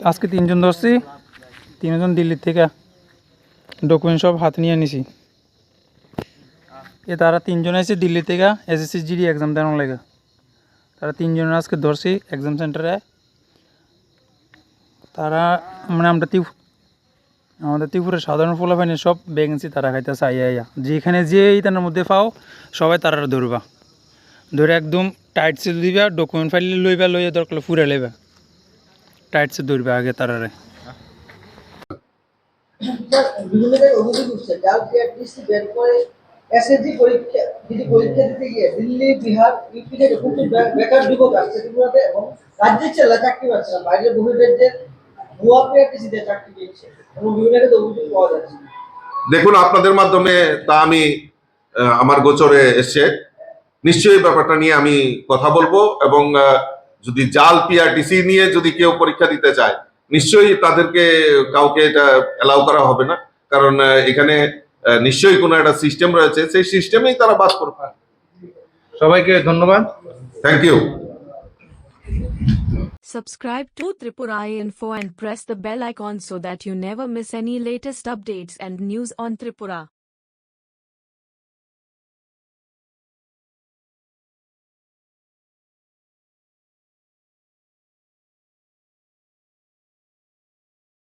আজকে তিনজন ধরছি, তিনজন দিল্লির থেকে ডকুমেন্ট সব হাতে নিয়ে নিছি এ তারা তিনজন এসে দিল্লি থেকে এসএসসি জিডি এক্সাম দেওয়ার লেগে। তারা তিনজন আজকে ধরছি এক্সাম সেন্টারে তারা মানে আমরা ত্রিপ আমাদের ত্রিপুরের সাধারণ ফলাফাইনে সব ভ্যাকেন্সি তারা খাইতেছে, আইয়া আইয়া। যেখানে যে তার মধ্যে পাও, সবাই তারা ধরবা। ধরে একদম টাইট সিল দিবা ডকুমেন্ট ফাইল লইবা, লইয়া দরকার ফুরে লইবা। টাইট সিল ধরবে আগে তারারে বিভিন্ন জায়গায় উঠছে এসএসজি পরীক্ষা পরীক্ষা দিতে গিয়ে দিল্লি বিহার এবং চাকরি পাচ্ছে না চাকরি বিভিন্ন পাওয়া যাচ্ছে দেখুন, আপনাদের মাধ্যমে তা আমি আমার গোচরে এসছে নিশ্চয়ই ব্যাপারটা নিয়ে আমি কথা বলব এবং যদি জাল পিআরটিসি নিয়ে যদি কেউ পরীক্ষা দিতে চায় নিশ্চয়ই তাদেরকে কাউকে এটা অ্যালাউ করা হবে না। কারণ এখানে নিশ্চয়ই কোনো একটা সিস্টেম রয়েছে সেই সিস্টেমেই তারা বাস করবে। সবাইকে ধন্যবাদ। Thank you Subscribe to Tripura Info and press the bell icon so that you never miss any latest updates and news on Tripura.